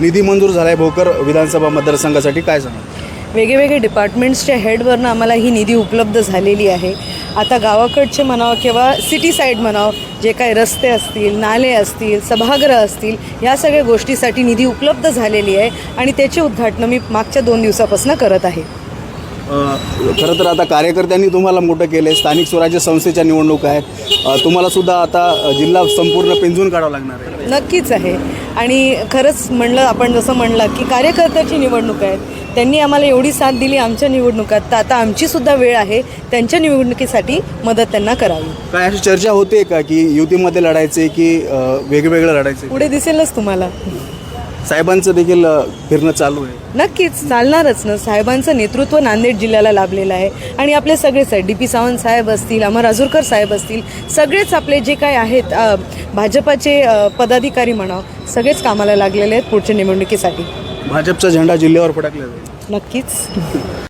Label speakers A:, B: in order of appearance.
A: निधी मंजूर झाला आहे भोकर विधानसभा मतदारसंघासाठी. काय सांगा
B: वेगवेगळे डिपार्टमेंट्सच्या हेडवरनं आम्हाला ही निधी उपलब्ध झालेली आहे. आता गावाकडचे म्हणावं किंवा सिटी साईड म्हणावं जे काही रस्ते असतील नाले असतील सभागृह असतील या सगळ्या गोष्टीसाठी निधी उपलब्ध झालेली आहे आणि त्याची उद्घाटनं मी मागच्या दोन दिवसापासून करत आहे.
A: खरं तर आता कार्यकर्त्यांनी तुम्हाला मोठं केलं आहे स्थानिक स्वराज्य संस्थेच्या निवडणूक आहेत. तुम्हाला सुद्धा आता जिल्हा संपूर्ण पिंजून काढावा लागणार आहे.
B: नक्कीच आहे. आणि खरंच म्हणलं आपण जसं म्हणलं की कार्यकर्त्याची निवडणूक आहेत. त्यांनी आम्हाला एवढी साथ दिली आमच्या निवडणुकात. तर आता आमची सुद्धा वेळ आहे. त्यांच्या निवडणुकीसाठी मदत त्यांना करावी.
A: काय अशी चर्चा होते का की युतीमध्ये लढायचे की वेगवेगळं लढायचे?
B: पुढे दिसेलच तुम्हाला.
A: साहेबांचं देखील फिरणं चालू आहे.
B: नक्कीच चालणारच ना. साहेबांचं नेतृत्व नांदेड जिल्ह्याला लाभलेलं आहे. आणि आपले सगळेच डी पी सावंत साहेब असतील अमर आजूरकर साहेब असतील सगळेच आपले जे काय आहेत भाजपाचे पदाधिकारी म्हणावं सगळेच कामाला लागलेले आहेत पुढच्या निवडणुकीसाठी.
A: भाजपचा झेंडा जिल्ह्यावर फडकलेला आहे
B: नक्कीच.